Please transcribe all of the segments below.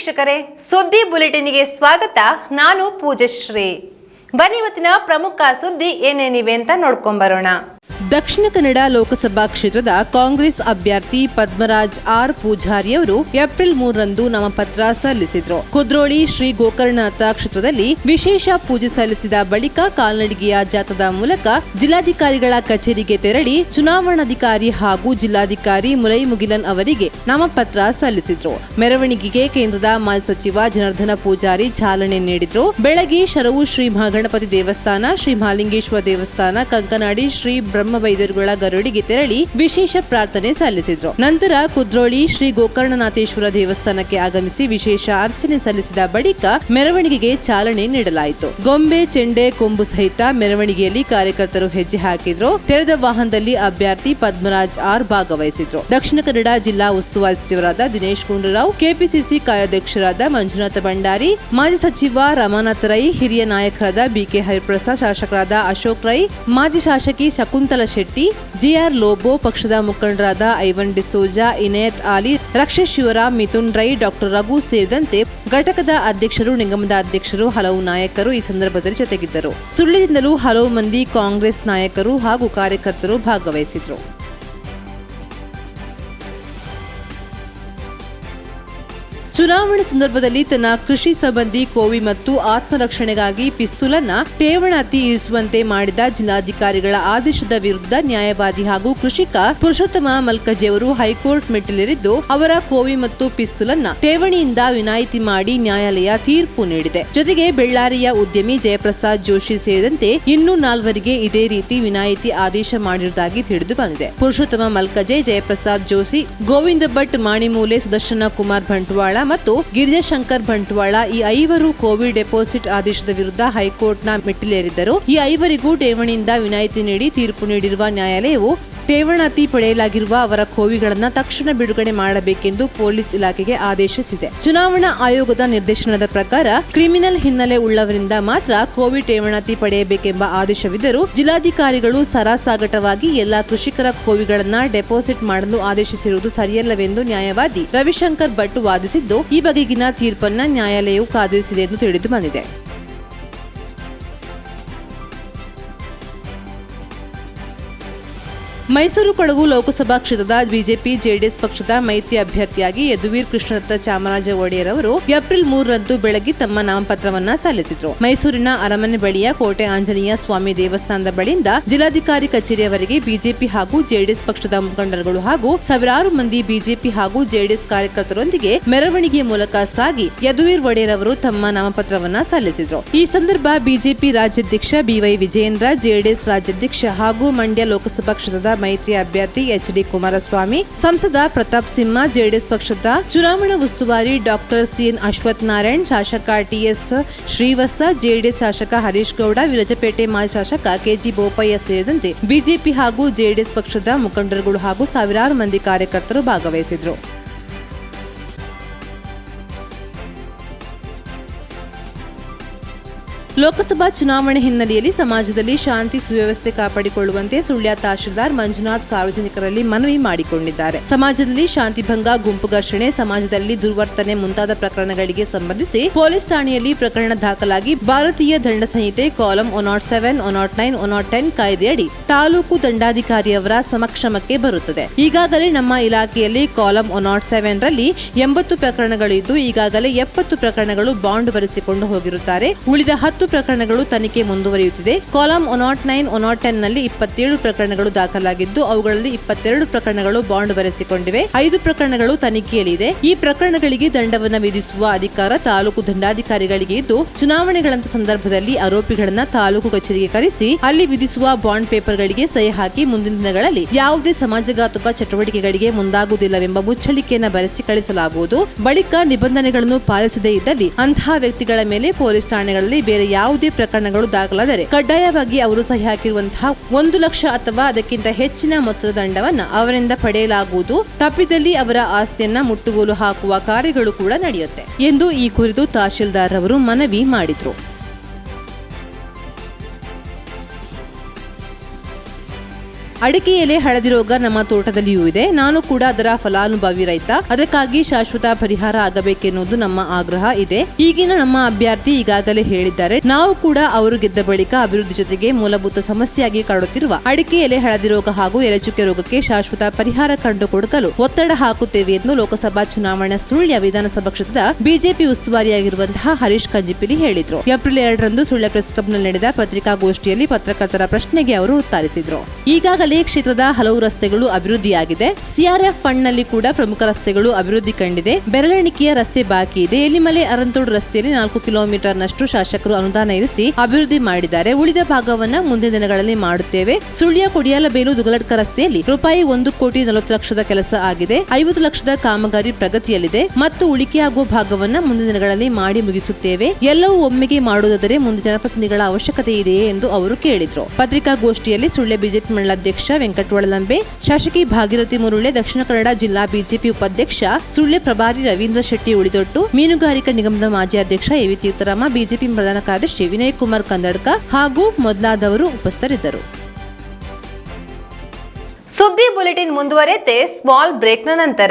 ವೀಕ್ಷಕರೇ ಸುದ್ದಿ ಬುಲೆಟಿನ್ಗೆ ಸ್ವಾಗತ. ನಾನು ಪೂಜಶ್ರೀ. ಬನ್ನಿ ಇವತ್ತಿನ ಪ್ರಮುಖ ಸುದ್ದಿ ಏನೇನಿವೆ ಅಂತ ನೋಡ್ಕೊಂಬರೋಣ. ದಕ್ಷಿಣ ಕನ್ನಡ ಲೋಕಸಭಾ ಕ್ಷೇತ್ರದ ಕಾಂಗ್ರೆಸ್ ಅಭ್ಯರ್ಥಿ ಪದ್ಮರಾಜ್ ಆರ್ ಪೂಜಾರಿ ಅವರು ಏಪ್ರಿಲ್ ಮೂರರಂದು ನಾಮಪತ್ರ ಸಲ್ಲಿಸಿದ್ರು. ಕುದ್ರೋಳಿ ಶ್ರೀ ಗೋಕರ್ಣನಾಥ ಕ್ಷೇತ್ರದಲ್ಲಿ ವಿಶೇಷ ಪೂಜೆ ಸಲ್ಲಿಸಿದ ಬಳಿಕ ಕಾಲ್ನಡಿಗೆಯ ಜಾಥಾದ ಮೂಲಕ ಜಿಲ್ಲಾಧಿಕಾರಿಗಳ ಕಚೇರಿಗೆ ತೆರಳಿ ಚುನಾವಣಾಧಿಕಾರಿ ಹಾಗೂ ಜಿಲ್ಲಾಧಿಕಾರಿ ಮುಲೈ ಮುಗಿಲನ್ ಅವರಿಗೆ ನಾಮಪತ್ರ ಸಲ್ಲಿಸಿದ್ರು. ಮೆರವಣಿಗೆಗೆ ಕೇಂದ್ರದ ಮಾಜಿ ಸಚಿವ ಜನಾರ್ದನ ಪೂಜಾರಿ ಚಾಲನೆ ನೀಡಿದ್ರು. ಬೆಳಗ್ಗೆ ಶರವು ಶ್ರೀ ಮಹಾಗಣಪತಿ ದೇವಸ್ಥಾನ, ಶ್ರೀ ಮಹಾಲಿಂಗೇಶ್ವರ ದೇವಸ್ಥಾನ, ಕಂಕನಾಡಿ ಶ್ರೀ ಬ್ರಹ್ಮವೈದ್ಯರುಗಳ ಗರುಡಿಗೆ ತೆರಳಿ ವಿಶೇಷ ಪ್ರಾರ್ಥನೆ ಸಲ್ಲಿಸಿದ್ರು. ನಂತರ ಕುದ್ರೋಳಿ ಶ್ರೀ ಗೋಕರ್ಣನಾಥೇಶ್ವರ ದೇವಸ್ಥಾನಕ್ಕೆ ಆಗಮಿಸಿ ವಿಶೇಷ ಅರ್ಚನೆ ಸಲ್ಲಿಸಿದ ಬಳಿಕ ಮೆರವಣಿಗೆಗೆ ಚಾಲನೆ ನೀಡಲಾಯಿತು. ಗೊಂಬೆ, ಚೆಂಡೆ, ಕೊಂಬು ಸಹಿತ ಮೆರವಣಿಗೆಯಲ್ಲಿ ಕಾರ್ಯಕರ್ತರು ಹೆಜ್ಜೆ ಹಾಕಿದ್ರು. ತೆರೆದ ವಾಹನದಲ್ಲಿ ಅಭ್ಯರ್ಥಿ ಪದ್ಮರಾಜ್ ಆರ್ ಭಾಗವಹಿಸಿದ್ರು. ದಕ್ಷಿಣ ಕನ್ನಡ ಜಿಲ್ಲಾ ಉಸ್ತುವಾರಿ ಸಚಿವರಾದ ದಿನೇಶ್ ಗುಂಡೂರಾವ್, ಕೆಪಿಸಿಸಿ ಕಾರ್ಯಾಧ್ಯಕ್ಷರಾದ ಮಂಜುನಾಥ ಭಂಡಾರಿ, ಮಾಜಿ ಸಚಿವ ರಮಾನಾಥ ರೈ, ಹಿರಿಯ ನಾಯಕರಾದ ಬಿಕೆ ಹರಿಪ್ರಸಾದ್, ಶಾಸಕರಾದ ಅಶೋಕ್ ರೈ, ಮಾಜಿ ಶಾಸಕಿ ಶಕುಂತಲಾ ಶೆಟ್ಟಿ, ಜಿಆರ್ ಲೋಬೋ ಪಕ್ಷದ ಮುಖಂಡರಾದ ಐವನ್ ಡಿಸೋಜಾ ಇನೇತ್ ಆಲಿ ರಕ್ಷೇಶ್ ಶಿವರಾಮ್, ಮಿಥುನ್ ರೈ, ಡಾಕ್ಟರ್ ರಘು ಸೇರಿದಂತೆ ಘಟಕದ ಅಧ್ಯಕ್ಷರು, ನಿಗಮದ ಅಧ್ಯಕ್ಷರು, ಹಲವು ನಾಯಕರು ಈ ಸಂದರ್ಭದಲ್ಲಿ ಜೊತೆಗಿದ್ದರು. ಸುಳ್ಳಿನಿಂದಲೂ ಹಲವು ಮಂದಿ ಕಾಂಗ್ರೆಸ್ ನಾಯಕರು ಹಾಗೂ ಕಾರ್ಯಕರ್ತರು ಭಾಗವಹಿಸಿದ್ರು. ಚುನಾವಣೆ ಸಂದರ್ಭದಲ್ಲಿ ತನ್ನ ಕೃಷಿ ಸಂಬಂಧಿ ಕೋವಿ ಮತ್ತು ಆತ್ಮರಕ್ಷಣೆಗಾಗಿ ಪಿಸ್ತೂಲನ್ನ ಠೇವಣಾತಿ ಇರಿಸುವಂತೆ ಮಾಡಿದ ಜಿಲ್ಲಾಧಿಕಾರಿಗಳ ಆದೇಶದ ವಿರುದ್ಧ ನ್ಯಾಯವಾದಿ ಹಾಗೂ ಕೃಷಿಕ ಪುರುಷೋತ್ತಮ ಮಲ್ಕಜಿ ಅವರು ಹೈಕೋರ್ಟ್ ಮೆಟ್ಟಿಲೇರಿದ್ದು, ಅವರ ಕೋವಿ ಮತ್ತು ಪಿಸ್ತೂಲನ್ನ ಠೇವಣಿಯಿಂದ ವಿನಾಯಿತಿ ಮಾಡಿ ನ್ಯಾಯಾಲಯ ತೀರ್ಪು ನೀಡಿದೆ. ಜೊತೆಗೆ ಬೆಳ್ಳಾರಿಯ ಉದ್ಯಮಿ ಜಯಪ್ರಸಾದ್ ಜೋಶಿ ಸೇರಿದಂತೆ ಇನ್ನೂ ನಾಲ್ವರಿಗೆ ಇದೇ ರೀತಿ ವಿನಾಯಿತಿ ಆದೇಶ ಮಾಡಿರುವುದಾಗಿ ತಿಳಿದು ಬಂದಿದೆ. ಪುರುಷೋತ್ತಮ ಮಲ್ಕಜೆ, ಜಯಪ್ರಸಾದ್ ಜೋಶಿ, ಗೋವಿಂದ ಭಟ್ ಮಾಣಿಮೂಲೆ ಸುದರ್ಶನ ಕುಮಾರ್ ಬಂಟ್ವಾಳ ಮತ್ತು ಗಿರಿಜಾಶಂಕರ್ ಬಂಟ್ವಾಳ ಈ ಐವರು ಕೋವಿಡ್ ಡೆಪಾಸಿಟ್ ಆದೇಶದ ವಿರುದ್ಧ ಹೈಕೋರ್ಟ್ನ ಮೆಟ್ಟಿಲೇರಿದ್ದರು. ಈ ಐವರಿಗೂ ಠೇವಣಿಯಿಂದ ವಿನಾಯಿತಿ ನೀಡಿ ತೀರ್ಪು ನೀಡಿರುವ ನ್ಯಾಯಾಲಯವು ಠೇವಣಾತಿ ಪಡೆಯಲಾಗಿರುವ ಅವರ ಕೋವಿಗಳನ್ನು ತಕ್ಷಣ ಬಿಡುಗಡೆ ಮಾಡಬೇಕೆಂದು ಪೊಲೀಸ್ ಇಲಾಖೆಗೆ ಆದೇಶಿಸಿದೆ. ಚುನಾವಣಾ ಆಯೋಗದ ನಿರ್ದೇಶನದ ಪ್ರಕಾರ ಕ್ರಿಮಿನಲ್ ಹಿನ್ನೆಲೆ ಉಳ್ಳವರಿಂದ ಮಾತ್ರ ಕೋವಿಡ್ ಠೇವಣಾತಿ ಪಡೆಯಬೇಕೆಂಬ ಆದೇಶವಿದ್ದರೂ ಜಿಲ್ಲಾಧಿಕಾರಿಗಳು ಸರಾಸಾಗಟವಾಗಿ ಎಲ್ಲಾ ಕೃಷಿಕರ ಕೋವಿಗಳನ್ನು ಡೆಪಾಸಿಟ್ ಮಾಡಲು ಆದೇಶಿಸಿರುವುದು ಸರಿಯಲ್ಲವೆಂದು ನ್ಯಾಯವಾದಿ ರವಿಶಂಕರ್ ಭಟ್ ವಾದಿಸಿದ್ದು, ಈ ಬಗೆಗಿನ ತೀರ್ಪನ್ನ ನ್ಯಾಯಾಲಯವು ಕಾದಿರಿಸಿದೆ ಎಂದು ತಿಳಿದು ಬಂದಿದೆ. ಮೈಸೂರು ಕೊಡಗು ಲೋಕಸಭಾ ಕ್ಷೇತ್ರದ ಬಿಜೆಪಿ ಜೆಡಿಎಸ್ ಪಕ್ಷದ ಮೈತ್ರಿ ಅಭ್ಯರ್ಥಿಯಾಗಿ ಯದುವೀರ್ ಕೃಷ್ಣದತ್ತ ಚಾಮರಾಜ ಒಡೆಯರ್ ಅವರು ಏಪ್ರಿಲ್ ಮೂರರಂದು ಬೆಳಗ್ಗೆ ತಮ್ಮ ನಾಮಪತ್ರವನ್ನ ಸಲ್ಲಿಸಿದರು. ಮೈಸೂರಿನ ಅರಮನೆ ಬಳಿಯ ಕೋಟೆ ಆಂಜನೇಯ ಸ್ವಾಮಿ ದೇವಸ್ಥಾನದ ಬಳಿಯಿಂದ ಜಿಲ್ಲಾಧಿಕಾರಿ ಕಚೇರಿಯವರೆಗೆ ಬಿಜೆಪಿ ಹಾಗೂ ಜೆಡಿಎಸ್ ಪಕ್ಷದ ಮುಖಂಡರುಗಳು ಹಾಗೂ ಸಾವಿರಾರು ಮಂದಿ ಬಿಜೆಪಿ ಹಾಗೂ ಜೆಡಿಎಸ್ ಕಾರ್ಯಕರ್ತರೊಂದಿಗೆ ಮೆರವಣಿಗೆ ಮೂಲಕ ಸಾಗಿ ಯದುವೀರ್ ಒಡೆಯರ್ ಅವರು ತಮ್ಮ ನಾಮಪತ್ರವನ್ನ ಸಲ್ಲಿಸಿದರು. ಈ ಸಂದರ್ಭ ಬಿಜೆಪಿ ರಾಜ್ಯಾಧ್ಯಕ್ಷ ಬಿವೈ ವಿಜಯೇಂದ್ರ, ಜೆಡಿಎಸ್ ರಾಜ್ಯಾಧ್ಯಕ್ಷ ಹಾಗೂ ಮಂಡ್ಯ ಲೋಕಸಭಾ ಕ್ಷೇತ್ರದ ಮೈತ್ರಿ ಅಭ್ಯರ್ಥಿ ಎಚ್ ಡಿ ಕುಮಾರಸ್ವಾಮಿ, ಸಂಸದ ಪ್ರತಾಪ್ ಸಿಂಹ, ಜೆಡಿಎಸ್ ಪಕ್ಷದ ಚುನಾವಣಾ ಉಸ್ತುವಾರಿ ಡಾಕ್ಟರ್ ಸಿಎನ್ ಅಶ್ವಥ್ ನಾರಾಯಣ್, ಶಾಸಕ ಟಿಎಸ್ ಶ್ರೀವತ್ಸ, ಜೆಡಿಎಸ್ ಶಾಸಕ ಹರೀಶ್ ಗೌಡ, ವಿರಜಪೇಟೆ ಮಾಜಿ ಶಾಸಕ ಕೆಜಿ ಬೋಪಯ್ಯ ಸೇರಿದಂತೆ ಬಿಜೆಪಿ ಹಾಗೂ ಜೆಡಿಎಸ್ ಪಕ್ಷದ ಮುಖಂಡರುಗಳು ಹಾಗೂ ಸಾವಿರಾರು ಮಂದಿ ಕಾರ್ಯಕರ್ತರು ಭಾಗವಹಿಸಿದ್ರು ಲೋಕಸಭಾ ಚುನಾವಣೆ ಹಿನ್ನೆಲೆಯಲ್ಲಿ ಸಮಾಜದಲ್ಲಿ ಶಾಂತಿ ಸುವ್ಯವಸ್ಥೆ ಕಾಪಾಡಿಕೊಳ್ಳುವಂತೆ ಸುಳ್ಯ ತಹಶೀಲ್ದಾರ್ ಮಂಜುನಾಥ್ ಸಾರ್ವಜನಿಕರಲ್ಲಿ ಮನವಿ ಮಾಡಿಕೊಂಡಿದ್ದಾರೆ. ಸಮಾಜದಲ್ಲಿ ಶಾಂತಿ ಭಂಗ, ಗುಂಪು ಘರ್ಷಣೆ, ಸಮಾಜದಲ್ಲಿ ದುರ್ವರ್ತನೆ ಮುಂತಾದ ಪ್ರಕರಣಗಳಿಗೆ ಸಂಬಂಧಿಸಿ ಪೊಲೀಸ್ ಠಾಣೆಯಲ್ಲಿ ಪ್ರಕರಣ ದಾಖಲಾಗಿ ಭಾರತೀಯ ದಂಡ ಸಂಹಿತೆ column naught seven, one naught nine, one naught ten ಕಾಯ್ದೆಯಡಿ ತಾಲೂಕು ದಂಡಾಧಿಕಾರಿಯವರ ಸಮಕ್ಷಮಕ್ಕೆ ಬರುತ್ತದೆ. ಈಗಾಗಲೇ ನಮ್ಮ ಇಲಾಖೆಯಲ್ಲಿ ಕಾಲಂ ಒನಾಟ್ ಸೆವೆನ್ ರಲ್ಲಿ ಎಂಬತ್ತು ಪ್ರಕರಣಗಳಿದ್ದು, ಈಗಾಗಲೇ ಎಪ್ಪತ್ತು ಪ್ರಕರಣಗಳು ಬಾಂಡ್ ಬರೆಸಿಕೊಂಡು ಹೋಗಿರುತ್ತಾರೆ. ಉಳಿದ ಹತ್ತು ಪ್ರಕರಣಗಳು ತನಿಖೆ ಮುಂದುವರಿಯುತ್ತಿದೆ. ಕಾಲಂ ಒನಾಟ್ ನೈನ್, ಒನಾಟ್ ಟೆನ್ನಲ್ಲಿ ಇಪ್ಪತ್ತೇಳು ಪ್ರಕರಣಗಳು ದಾಖಲಾಗಿದ್ದು, ಅವುಗಳಲ್ಲಿ ಇಪ್ಪತ್ತೆರಡು ಪ್ರಕರಣಗಳು ಬಾಂಡ್ ಬರೆಸಿಕೊಂಡಿವೆ. ಐದು ಪ್ರಕರಣಗಳು ತನಿಖೆಯಲ್ಲಿದೆ ಈ ಪ್ರಕರಣಗಳಿಗೆ ದಂಡವನ್ನು ವಿಧಿಸುವ ಅಧಿಕಾರ ತಾಲೂಕು ದಂಡಾಧಿಕಾರಿಗಳಿಗೆ ಇದ್ದು, ಚುನಾವಣೆಗಳಂತ ಸಂದರ್ಭದಲ್ಲಿ ಆರೋಪಿಗಳನ್ನ ತಾಲೂಕು ಕಚೇರಿಗೆ ಕರೆಸಿ, ಅಲ್ಲಿ ವಿಧಿಸುವ ಬಾಂಡ್ ಪೇಪರ್ಗಳಿಗೆ ಸಹಿ ಹಾಕಿ ಮುಂದಿನ ದಿನಗಳಲ್ಲಿ ಯಾವುದೇ ಸಮಾಜಘಾತುಕ ಚಟುವಟಿಕೆಗಳಿಗೆ ಮುಂದಾಗುವುದಿಲ್ಲವೆಂಬ ಮುಚ್ಚಳಿಕೆಯನ್ನು ಬರೆಸಿ ಕಳಿಸಲಾಗುವುದು. ಬಳಿಕ ನಿಬಂಧನೆಗಳನ್ನು ಪಾಲಿಸದೇ ಇದ್ದಲ್ಲಿ ಅಂತಹ ವ್ಯಕ್ತಿಗಳ ಮೇಲೆ ಪೊಲೀಸ್ ಠಾಣೆಗಳಲ್ಲಿ ಬೇರೆ ಯಾವುದೇ ಪ್ರಕರಣಗಳು ದಾಖಲಾದರೆ ಕಡ್ಡಾಯವಾಗಿ ಅವರು ಸಹಿ ಹಾಕಿರುವಂತಹ ಒಂದು ಲಕ್ಷ ಅಥವಾ ಅದಕ್ಕಿಂತ ಹೆಚ್ಚಿನ ಮೊತ್ತದ ದಂಡವನ್ನು ಅವರಿಂದ ಪಡೆಯಲಾಗುವುದು. ತಪ್ಪಿದಲ್ಲಿ ಅವರ ಆಸ್ತಿಯನ್ನ ಮುಟ್ಟುಗೋಲು ಹಾಕುವ ಕಾರ್ಯಗಳು ಕೂಡ ನಡೆಯುತ್ತೆ ಎಂದು ಈ ಕುರಿತು ತಹಶೀಲ್ದಾರ್ ಅವರು ಮನವಿ ಮಾಡಿದ್ರು. ಅಡಿಕೆ ಎಲೆ ಹಳದಿ ರೋಗ ನಮ್ಮ ತೋಟದಲ್ಲಿಯೂ ಇದೆ. ನಾನು ಕೂಡ ಅದರ ಫಲಾನುಭವಿ ರೈತ. ಅದಕ್ಕಾಗಿ ಶಾಶ್ವತ ಪರಿಹಾರ ಆಗಬೇಕೆನ್ನುವುದು ನಮ್ಮ ಆಗ್ರಹ ಇದೆ. ಈಗಿನ ನಮ್ಮ ಅಭ್ಯರ್ಥಿ ಈಗಾಗಲೇ ಹೇಳಿದ್ದಾರೆ. ನಾವು ಕೂಡ ಅವರು ಗೆದ್ದ ಬಳಿಕ ಅಭಿವೃದ್ಧಿ ಜೊತೆಗೆ ಮೂಲಭೂತ ಸಮಸ್ಯೆಯಾಗಿ ಕಾಡುತ್ತಿರುವ ಅಡಿಕೆ ಎಲೆ ಹಳದಿ ರೋಗ ಹಾಗೂ ಎಲೆಚುಕ್ಕೆ ರೋಗಕ್ಕೆ ಶಾಶ್ವತ ಪರಿಹಾರ ಕಂಡುಕೊಡುಕಲು ಒತ್ತಡ ಹಾಕುತ್ತೇವೆ ಎಂದು ಲೋಕಸಭಾ ಚುನಾವಣಾ ಸುಳ್ಯ ವಿಧಾನಸಭಾ ಕ್ಷೇತ್ರದ ಬಿಜೆಪಿ ಉಸ್ತುವಾರಿಯಾಗಿರುವಂತಹ ಹರೀಶ್ ಕಂಜಿಪಿಲಿ ಹೇಳಿದ್ರು. ಏಪ್ರಿಲ್ ಎರಡರಂದು ಸುಳ್ಯ ಪ್ರೆಸ್ ಕ್ಲಬ್ನಲ್ಲಿ ನಡೆದ ಪತ್ರಿಕಾಗೋಷ್ಠಿಯಲ್ಲಿ ಪತ್ರಕರ್ತರ ಪ್ರಶ್ನೆಗೆ ಅವರು ಉತ್ತರಿಸಿದ್ರು. ಈಗಾಗಲೇ ಕ್ಷೇತ್ರದ ಹಲವು ರಸ್ತೆಗಳು ಅಭಿವೃದ್ಧಿಯಾಗಿದೆ. ಸಿಆರ್ಎಫ್ ಫಂಡ್ನಲ್ಲಿ ಕೂಡ ಪ್ರಮುಖ ರಸ್ತೆಗಳು ಅಭಿವೃದ್ಧಿ ಕಂಡಿದೆ. ಬೆರಳೆಣಿಕೆಯ ರಸ್ತೆ ಬಾಕಿ ಇದೆ. ಎಲಿಮಲೆ ಅರಂತೋಡು ರಸ್ತೆಯಲ್ಲಿ ನಾಲ್ಕು ಕಿಲೋಮೀಟರ್ ನಷ್ಟು ಶಾಸಕರು ಅನುದಾನ ಇರಿಸಿ ಅಭಿವೃದ್ಧಿ ಮಾಡಿದ್ದಾರೆ. ಉಳಿದ ಭಾಗವನ್ನ ಮುಂದಿನ ದಿನಗಳಲ್ಲಿ ಮಾಡುತ್ತೇವೆ. ಸುಳ್ಯ ಕೊಡಿಯಾಲಬೇಲು ದುಗಲಡ್ಕ ರಸ್ತೆಯಲ್ಲಿ ರೂಪಾಯಿ ಒಂದು ಕೋಟಿ ನಲವತ್ತು ಲಕ್ಷದ ಕೆಲಸ ಆಗಿದೆ. ಐವತ್ತು ಲಕ್ಷದ ಕಾಮಗಾರಿ ಪ್ರಗತಿಯಲ್ಲಿದೆ. ಮತ್ತು ಉಳಿಕೆಯಾಗುವ ಭಾಗವನ್ನ ಮುಂದಿನ ದಿನಗಳಲ್ಲಿ ಮಾಡಿ ಮುಗಿಸುತ್ತೇವೆ. ಎಲ್ಲವೂ ಒಮ್ಮೆಗೆ ಮಾಡುವುದಾದರೆ ಮುಂದೆ ಜನಪ್ರತಿನಿಧಿಗಳ ಅವಶ್ಯಕತೆ ಇದೆಯೇ ಎಂದು ಅವರು ಕೇಳಿದರು. ಪತ್ರಿಕಾಗೋಷ್ಠಿಯಲ್ಲಿ ಸುಳ್ಯ ಬಿಜೆಪಿ ಮಂಡಲಾಧ್ಯಕ್ಷ ವೆಂಕಟವಳಲಂಬೆ, ಶಾಸಕಿ ಭಾಗೀರಥಿ ಮುರುಳೆ, ದಕ್ಷಿಣ ಕನ್ನಡ ಜಿಲ್ಲಾ ಬಿಜೆಪಿ ಉಪಾಧ್ಯಕ್ಷ ಸುಳ್ಳೆ ಪ್ರಭಾರಿ ರವೀಂದ್ರ ಶೆಟ್ಟಿ ಉಳಿದೊಟ್ಟು, ಮೀನುಗಾರಿಕಾ ನಿಗಮದ ಮಾಜಿ ಅಧ್ಯಕ್ಷ ಎವಿ ತೀರ್ಥರಾಮ, ಬಿಜೆಪಿ ಪ್ರಧಾನ ಕಾರ್ಯದರ್ಶಿ ವಿನಯ್ ಕುಮಾರ್ ಕಂದಡ್ಕ ಹಾಗೂ ಮೊದಲಾದವರು ಉಪಸ್ಥಿತರಿದ್ದರು. ಸುದ್ದಿ ಬುಲೆಟಿನ್ ಮುಂದುವರೆತೆ, ಸ್ಮಾಲ್ ಬ್ರೇಕ್ನ ನಂತರ.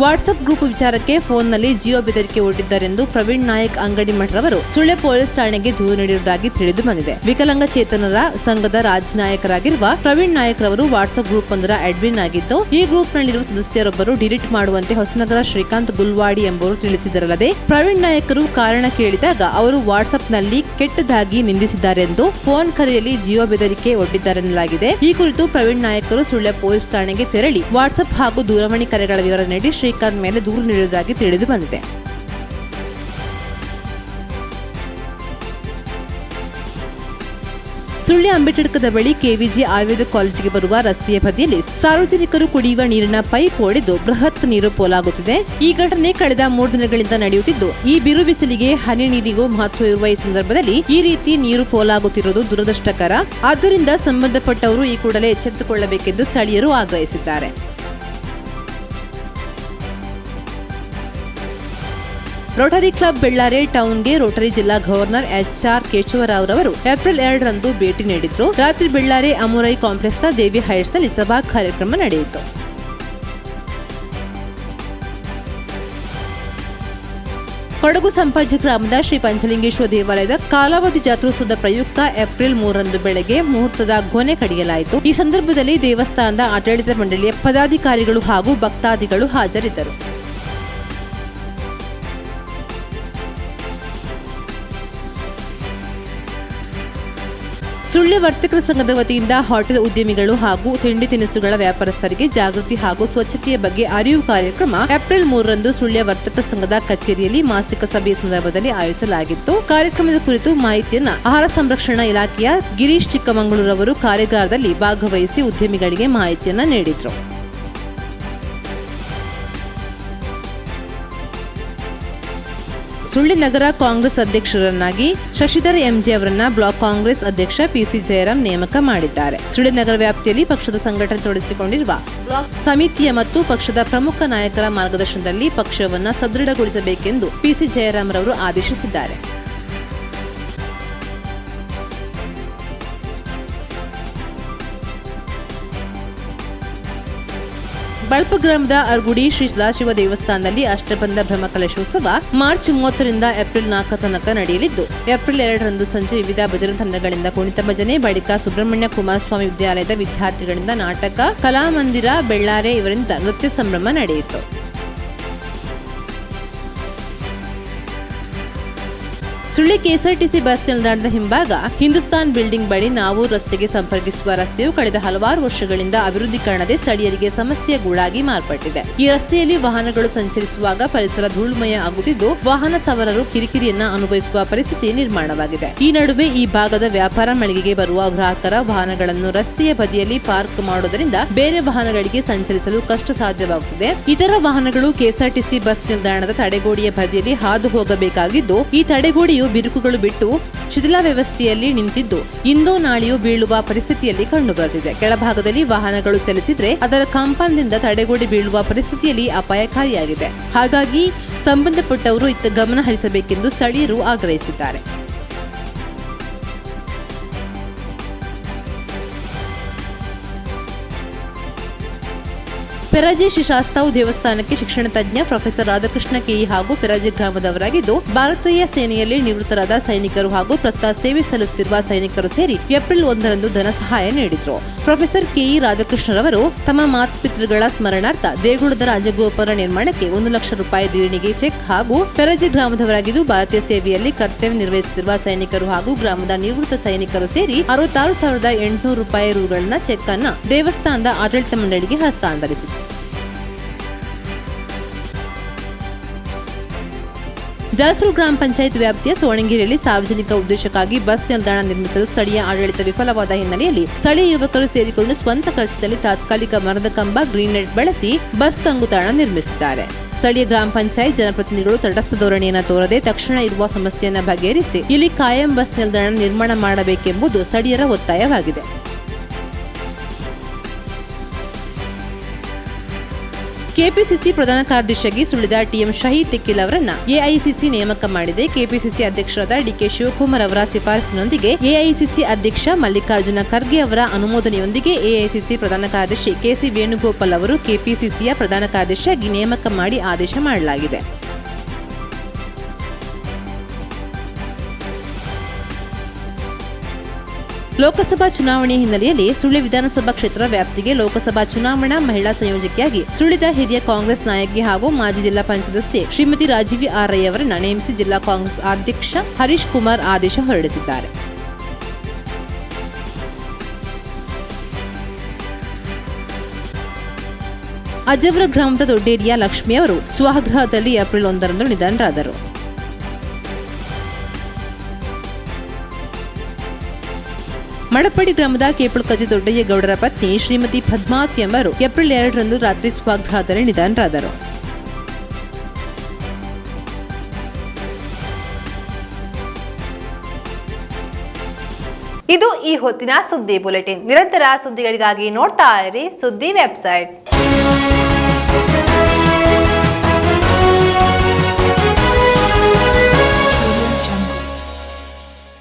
ವಾಟ್ಸ್ಆಪ್ ಗ್ರೂಪ್ ವಿಚಾರಕ್ಕೆ ಫೋನ್ನಲ್ಲಿ ಜಿಯೋ ಬೆದರಿಕೆ ಒಡ್ಡಿದ್ದಾರೆಂದು ಪ್ರವೀಣ್ ನಾಯಕ್ ಅಂಗಡಿ ಮಠರವರು ಸುಳ್ಯ ಪೊಲೀಸ್ ಠಾಣೆಗೆ ದೂರು ನೀಡಿರುವುದಾಗಿ ತಿಳಿದು ಬಂದಿದೆ. ವಿಕಲಾಂಗಚೇತನರ ಸಂಘದ ರಾಜ್ಯ ನಾಯಕರಾಗಿರುವ ಪ್ರವೀಣ್ ನಾಯಕ್ ರವರು ವಾಟ್ಸ್ಆಪ್ ಗ್ರೂಪ್ ಒಂದರ ಅಡ್ಮಿನ್ ಆಗಿದ್ದು, ಈ ಗ್ರೂಪ್ನಲ್ಲಿರುವ ಸದಸ್ಯರೊಬ್ಬರು ಡಿಲೀಟ್ ಮಾಡುವಂತೆ ಹೊಸನಗರ ಶ್ರೀಕಾಂತ್ ಗುಲ್ವಾಡಿ ಎಂಬುವರು ತಿಳಿಸಿದರಲ್ಲದೆ, ಪ್ರವೀಣ್ ನಾಯಕರು ಕಾರಣ ಕೇಳಿದಾಗ ಅವರು ವಾಟ್ಸ್ಆಪ್ನಲ್ಲಿ ಕೆಟ್ಟದಾಗಿ ನಿಂದಿಸಿದ್ದಾರೆಂದು ಫೋನ್ ಕರೆಯಲ್ಲಿ ಜಿಯೋ ಬೆದರಿಕೆ ಒಡ್ಡಿದ್ದಾರೆನ್ನಲಾಗಿದೆ ಈ ಕುರಿತು ಪ್ರವೀಣ್ ನಾಯಕರು ಸುಳ್ಯ ಪೊಲೀಸ್ ಠಾಣೆಗೆ ತೆರಳಿ ವಾಟ್ಸ್ಆಪ್ ಹಾಗೂ ದೂರವಾಣಿ ಕರೆಗಳ ವಿವರ ನೀಡಿ ಶ್ರೀಕಾಂತ್ ಮೇಲೆ ದೂರು ನೀಡುವುದಾಗಿ ತಿಳಿದು ಬಂದಿದೆ. ಸುಳ್ಯ ಅಂಬೇಡ್ಕರ್ದ ಬಳಿ ಕೆವಿಜಿ ಆಯುರ್ವೇದ ಕಾಲೇಜಿಗೆ ಬರುವ ರಸ್ತೆಯ ಬದಿಯಲ್ಲಿ ಸಾರ್ವಜನಿಕರು ಕುಡಿಯುವ ನೀರಿನ ಪೈಪ್ ಒಡೆದು ಬೃಹತ್ ನೀರು ಪೋಲಾಗುತ್ತಿದೆ. ಈ ಘಟನೆ ಕಳೆದ ಮೂರು ದಿನಗಳಿಂದ ನಡೆಯುತ್ತಿದ್ದು, ಈ ಬಿರು ಬಿಸಿಲಿಗೆ ಹನಿ ನೀರಿಗೂ ಮಹತ್ವ ಇರುವ ಈ ಸಂದರ್ಭದಲ್ಲಿ ಈ ರೀತಿ ನೀರು ಪೋಲಾಗುತ್ತಿರುವುದು ದುರದೃಷ್ಟಕರ. ಆದ್ದರಿಂದ ಸಂಬಂಧಪಟ್ಟವರು ಈ ಕೂಡಲೇ ಎಚ್ಚೆತ್ತುಕೊಳ್ಳಬೇಕೆಂದು ಸ್ಥಳೀಯರು ಆಗ್ರಹಿಸಿದ್ದಾರೆ. ರೋಟರಿ ಕ್ಲಬ್ ಬೆಳ್ಳಾರೆ ಟೌನ್ಗೆ ರೋಟರಿ ಜಿಲ್ಲಾ ಗವರ್ನರ್ ಎಚ್ ಆರ್ ಕೇಶವರಾವ್ ರವರು ಏಪ್ರಿಲ್ ಎರಡರಂದು ಭೇಟಿ ನೀಡಿದ್ರು. ರಾತ್ರಿ ಬೆಳ್ಳಾರೆ ಅಮುರೈ ಕಾಂಪ್ಲೆಕ್ಸ್ನ ದೇವಿ ಹೈಟ್ಸ್ನಲ್ಲಿ ಸಭಾ ಕಾರ್ಯಕ್ರಮ ನಡೆಯಿತು. ಕೊಡಗು ಸಂಪಾಜಿ ಗ್ರಾಮದ ಶ್ರೀ ಪಂಚಲಿಂಗೇಶ್ವರ ದೇವಾಲಯದ ಕಾಲಾವಧಿ ಜಾತ್ರೋತ್ಸವದ ಪ್ರಯುಕ್ತ ಏಪ್ರಿಲ್ ಮೂರರಂದು ಬೆಳಗ್ಗೆ ಮುಹೂರ್ತದ ಗೊನೆ ಕಡಿಯಲಾಯಿತು. ಈ ಸಂದರ್ಭದಲ್ಲಿ ದೇವಸ್ಥಾನದ ಆಡಳಿತ ಮಂಡಳಿಯ ಪದಾಧಿಕಾರಿಗಳು ಹಾಗೂ ಭಕ್ತಾದಿಗಳು ಹಾಜರಿದ್ದರು. ಸುಳ್ಯ ವರ್ತಕರ ಸಂಘದ ವತಿಯಿಂದ ಹೋಟೆಲ್ ಉದ್ಯಮಿಗಳು ಹಾಗೂ ತಿಂಡಿ ತಿನಿಸುಗಳ ವ್ಯಾಪಾರಸ್ಥರಿಗೆ ಜಾಗೃತಿ ಹಾಗೂ ಸ್ವಚ್ಛತೆಯ ಬಗ್ಗೆ ಅರಿವು ಕಾರ್ಯಕ್ರಮ ಏಪ್ರಿಲ್ ಮೂರರಂದು ಸುಳ್ಯ ವರ್ತಕರ ಸಂಘದ ಕಚೇರಿಯಲ್ಲಿ ಮಾಸಿಕ ಸಭೆಯ ಸಂದರ್ಭದಲ್ಲಿ ಆಯೋಜಿಸಲಾಗಿತ್ತು. ಕಾರ್ಯಕ್ರಮದ ಕುರಿತು ಮಾಹಿತಿಯನ್ನು ಆಹಾರ ಸಂರಕ್ಷಣಾ ಇಲಾಖೆಯ ಗಿರೀಶ್ ಚಿಕ್ಕಮಗಳೂರು ಅವರು ಕಾರ್ಯಾಗಾರದಲ್ಲಿ ಭಾಗವಹಿಸಿ ಉದ್ಯಮಿಗಳಿಗೆ ಮಾಹಿತಿಯನ್ನು ನೀಡಿದ್ರು. ಸುಳ್ಳಿ ನಗರ ಕಾಂಗ್ರೆಸ್ ಅಧ್ಯಕ್ಷರನ್ನಾಗಿ ಶಶಿಧರ್ ಎಂಜಿ ಅವರನ್ನ ಬ್ಲಾಕ್ ಕಾಂಗ್ರೆಸ್ ಅಧ್ಯಕ್ಷ ಪಿಸಿ ಜಯರಾಮ್ ನೇಮಕ ಮಾಡಿದ್ದಾರೆ. ಸುಳ್ಳಿ ನಗರ ವ್ಯಾಪ್ತಿಯಲ್ಲಿ ಪಕ್ಷದ ಸಂಘಟನೆ ತೊಡಗಿಸಿಕೊಂಡಿರುವ ಸಮಿತಿಯ ಮತ್ತು ಪಕ್ಷದ ಪ್ರಮುಖ ನಾಯಕರ ಮಾರ್ಗದರ್ಶನದಲ್ಲಿ ಪಕ್ಷವನ್ನ ಸದೃಢಗೊಳಿಸಬೇಕೆಂದು ಪಿಸಿ ಜಯರಾಮ್ ರವರು ಆದೇಶಿಸಿದ್ದಾರೆ. ಬಳಪ ಗ್ರಾಮದ ಅರ್ಗುಡಿ ಶ್ರೀ ಸದಾಶಿವ ದೇವಸ್ಥಾನದಲ್ಲಿ ಅಷ್ಟಬಂಧ ಬ್ರಹ್ಮಕಲಶೋತ್ಸವ ಮಾರ್ಚ್ ಮೂವತ್ತರಿಂದ ಏಪ್ರಿಲ್ ನಾಲ್ಕ ತನಕ ನಡೆಯಲಿದ್ದು, ಏಪ್ರಿಲ್ ಎರಡರಂದು ಸಂಜೆ ವಿವಿಧ ಭಜನಾ ತಂಡಗಳಿಂದ ಕುಣಿತ ಭಜನೆ, ಬಳಿಕ ಸುಬ್ರಹ್ಮಣ್ಯ ಕುಮಾರಸ್ವಾಮಿ ವಿದ್ಯಾಲಯದ ವಿದ್ಯಾರ್ಥಿಗಳಿಂದ ನಾಟಕ, ಕಲಾಮಂದಿರ, ಬೆಳ್ಳಾರೆ ಇವರಿಂದ ನೃತ್ಯ ಸಂಭ್ರಮ ನಡೆಯಿತು. ಸುಳ್ಳಿ ಕೆಎಸ್ಆರ್ಟಿಸಿ ಬಸ್ ನಿಲ್ದಾಣದ ಹಿಂಭಾಗ ಹಿಂದೂಸ್ತಾನ್ ಬಿಲ್ಡಿಂಗ್ ಬಳಿ ನಾವು ರಸ್ತೆಗೆ ಸಂಪರ್ಕಿಸುವ ರಸ್ತೆಯು ಕಳೆದ ಹಲವಾರು ವರ್ಷಗಳಿಂದ ಅಭಿವೃದ್ಧಿ ಕಾಣದೆ ಸ್ಥಳೀಯರಿಗೆ ಸಮಸ್ಯೆ ಗೂಡಾಗಿ ಮಾರ್ಪಟ್ಟಿದೆ. ಈ ರಸ್ತೆಯಲ್ಲಿ ವಾಹನಗಳು ಸಂಚರಿಸುವಾಗ ಪರಿಸರ ಧೂಳುಮಯ ಆಗುತ್ತಿದ್ದು, ವಾಹನ ಸವಾರರು ಕಿರಿಕಿರಿಯನ್ನ ಅನುಭವಿಸುವ ಪರಿಸ್ಥಿತಿ ನಿರ್ಮಾಣವಾಗಿದೆ. ಈ ನಡುವೆ ಈ ಭಾಗದ ವ್ಯಾಪಾರ ಮಳಿಗೆಗೆ ಬರುವ ಗ್ರಾಹಕರ ವಾಹನಗಳನ್ನು ರಸ್ತೆಯ ಬದಿಯಲ್ಲಿ ಪಾರ್ಕ್ ಮಾಡುವುದರಿಂದ ಬೇರೆ ವಾಹನಗಳಿಗೆ ಸಂಚರಿಸಲು ಕಷ್ಟ ಸಾಧ್ಯವಾಗುತ್ತಿದೆ ಇತರ ವಾಹನಗಳು ಕೆಎಸ್ಆರ್ಟಿಸಿ ಬಸ್ ನಿಲ್ದಾಣದ ತಡೆಗೋಡೆಯ ಬದಿಯಲ್ಲಿ ಹಾದು ಹೋಗಬೇಕಾಗಿದ್ದು, ಈ ತಡೆಗೋಡೆಯು ಬಿರುಕುಗಳು ಬಿಟ್ಟು ಶಿಥಿಲ ವ್ಯವಸ್ಥೆಯಲ್ಲಿ ನಿಂತಿದ್ದು. ಇಂದು ನಾಳೆಯೂ ಬೀಳುವ ಪರಿಸ್ಥಿತಿಯಲ್ಲಿ ಕಂಡುಬರುತ್ತಿದೆ ಕೆಳಭಾಗದಲ್ಲಿ ವಾಹನಗಳು ಚಲಿಸಿದ್ರೆ ಅದರ ಕಾಂಪೌಂಡ್ನಿಂದ ತಡೆಗೋಡೆ ಬೀಳುವ ಪರಿಸ್ಥಿತಿಯಲ್ಲಿ ಅಪಾಯಕಾರಿಯಾಗಿದೆ. ಹಾಗಾಗಿ ಸಂಬಂಧಪಟ್ಟವರು ಇತ್ತ ಗಮನ ಹರಿಸಬೇಕೆಂದು ಸ್ಥಳೀಯರು ಆಗ್ರಹಿಸಿದ್ದಾರೆ. ಪೆರಾಜೆ ಶಿಶಾಸ್ತಾವ್ ದೇವಸ್ಥಾನಕ್ಕೆ ಶಿಕ್ಷಣ ತಜ್ಞ ಪ್ರೊಫೆಸರ್ ರಾಧಾಕೃಷ್ಣ ಕೆಇ ಹಾಗೂ ಪೆರಾಜೆ ಗ್ರಾಮದವರಾಗಿದ್ದು, ಭಾರತೀಯ ಸೇನೆಯಲ್ಲಿ ನಿವೃತ್ತರಾದ ಸೈನಿಕರು ಹಾಗೂ ಪ್ರಸ್ತುತ ಸೇವೆ ಸಲ್ಲಿಸುತ್ತಿರುವ ಸೈನಿಕರು ಸೇರಿ ಏಪ್ರಿಲ್ ಒಂದರಂದು ಧನ ಸಹಾಯ ನೀಡಿದ್ರು. ಪ್ರೊಫೆಸರ್ ಕೆಇ ರಾಧಾಕೃಷ್ಣರವರು ತಮ್ಮ ಮಾತೃಪಿತೃಗಳ ಸ್ಮರಣಾರ್ಥ ದೇಗುಲದ ರಾಜಗೋಪುರ ನಿರ್ಮಾಣಕ್ಕೆ ಒಂದು ಲಕ್ಷ ರೂಪಾಯಿ ದೇಣಿಗೆ ಚೆಕ್ ಹಾಗೂ ಪೆರಾಜೆ ಗ್ರಾಮದವರಾಗಿದ್ದು, ಭಾರತೀಯ ಸೇವೆಯಲ್ಲಿ ಕರ್ತವ್ಯ ನಿರ್ವಹಿಸುತ್ತಿರುವ ಸೈನಿಕರು ಹಾಗೂ ಗ್ರಾಮದ ನಿವೃತ್ತ ಸೈನಿಕರು ಸೇರಿ ಅರವತ್ತಾರು ಸಾವಿರದ ಎಂಟುನೂರು ರೂಪಾಯಿ ರುಗಳನ್ನ ಚೆಕ್ ಅನ್ನ ದೇವಸ್ಥಾನದ ಆಡಳಿತ ಮಂಡಳಿಗೆ ಹಸ್ತಾಂತರಿಸಿತು ಜಲಸೂರು ಗ್ರಾಮ ಪಂಚಾಯತ್ ವ್ಯಾಪ್ತಿಯ ಸೋಣಂಗಿರಿಯಲ್ಲಿ ಸಾರ್ವಜನಿಕ ಉದ್ದೇಶಕ್ಕಾಗಿ ಬಸ್ ನಿಲ್ದಾಣ ನಿರ್ಮಿಸಲು ಸ್ಥಳೀಯ ಆಡಳಿತ ವಿಫಲವಾದ ಹಿನ್ನೆಲೆಯಲ್ಲಿ ಸ್ಥಳೀಯ ಯುವಕರು ಸೇರಿಕೊಂಡು ಸ್ವಂತ ಖರ್ಚಿನಲ್ಲಿ ತಾತ್ಕಾಲಿಕ ಮರದ ಕಂಬ, ಗ್ರೀನ್ ನೆಟ್ ಬಳಸಿ ಬಸ್ ತಂಗುತಾಣ ನಿರ್ಮಿಸಿದ್ದಾರೆ. ಸ್ಥಳೀಯ ಗ್ರಾಮ ಪಂಚಾಯತ್ ಜನಪ್ರತಿನಿಧಿಗಳು ತಟಸ್ಥ ಧೋರಣೆಯನ್ನು ತೋರದೆ ತಕ್ಷಣ ಇರುವ ಸಮಸ್ಯೆಯನ್ನು ಬಗೆಹರಿಸಿ ಇಲ್ಲಿ ಕಾಯಂ ಬಸ್ ನಿಲ್ದಾಣ ನಿರ್ಮಾಣ ಮಾಡಬೇಕೆಂಬುದು ಸ್ಥಳೀಯರ ಒತ್ತಾಯವಾಗಿದೆ. ಕೆಪಿಸಿಸಿ ಪ್ರಧಾನ ಕಾರ್ಯದರ್ಶಿಯಾಗಿ ಸುಳಿದ ಟಿಎಂ ಶಹೀದ್ ತಿಕ್ಕಿಲ್ ಅವರನ್ನ ಎಐಸಿಸಿ ನೇಮಕ ಮಾಡಿದೆ. ಕೆಪಿಸಿಸಿ ಅಧ್ಯಕ್ಷರಾದ ಡಿಕೆ ಶಿವಕುಮಾರ್ ಅವರ ಶಿಫಾರಸಿನೊಂದಿಗೆ ಎಐಸಿಸಿ ಅಧ್ಯಕ್ಷ ಮಲ್ಲಿಕಾರ್ಜುನ ಖರ್ಗೆ ಅವರ ಅನುಮೋದನೆಯೊಂದಿಗೆ ಎಐಸಿಸಿ ಪ್ರಧಾನ ಕಾರ್ಯದರ್ಶಿ ಕೆಸಿ ವೇಣುಗೋಪಾಲ್ ಅವರು ಕೆಪಿಸಿಸಿಯ ಪ್ರಧಾನ ಕಾರ್ಯದರ್ಶಿಯಾಗಿ ನೇಮಕ ಮಾಡಿ ಆದೇಶ ಮಾಡಲಾಗಿದೆ. ಲೋಕಸಭಾ ಚುನಾವಣೆ ಹಿನ್ನೆಲೆಯಲ್ಲಿ ಸುಳ್ಳಿ ವಿಧಾನಸಭಾ ಕ್ಷೇತ್ರ ವ್ಯಾಪ್ತಿಗೆ ಲೋಕಸಭಾ ಚುನಾವಣಾ ಮಹಿಳಾ ಸಂಯೋಜಕಿಯಾಗಿ ಸುಳಿದ ಹಿರಿಯ ಕಾಂಗ್ರೆಸ್ ನಾಯಕಿ ಹಾಗೂ ಮಾಜಿ ಜಿಲ್ಲಾ ಪಂಚಾಯತ್ ಸದಸ್ಯೆ ಶ್ರೀಮತಿ ರಾಜೀವಿ ಆರ್ ಅವರನ್ನು ಅವರನ್ನ ನೇಮಿಸಿ ಜಿಲ್ಲಾ ಕಾಂಗ್ರೆಸ್ ಅಧ್ಯಕ್ಷ ಹರೀಶ್ ಕುಮಾರ್ ಆದೇಶ ಹೊರಡಿಸಿದ್ದಾರೆ. ಅಜವ್ರ ಗ್ರಾಮದ ದೊಡ್ಡೇರಿಯ ಲಕ್ಷ್ಮಿಯವರು ಸ್ವಗೃಹದಲ್ಲಿ ಏಪ್ರಿಲ್ ಒಂದರಂದು ನಿಧನರಾದರು. ಮಡಪಡಿ ಗ್ರಾಮದ ಕೇಪುಳಕಜಿ ದೊಡ್ಡಯ್ಯ ಗೌಡರ ಪತ್ನಿ ಶ್ರೀಮತಿ ಪದ್ಮಾವತಿ ಎಂಬರು ಏಪ್ರಿಲ್ ಎರಡರಂದು ರಾತ್ರಿ ಸ್ವಾಗ್ರಹದಲ್ಲಿ ನಿಧನರಾದರು. ಇದು ಈ ಹೊತ್ತಿನ ಸುದ್ದಿ ಬುಲೆಟಿನ್. ನಿರಂತರ ಸುದ್ದಿಗಳಿಗಾಗಿ ನೋಡ್ತಾ ಇರಿ ಸುದ್ದಿ ವೆಬ್ಸೈಟ್.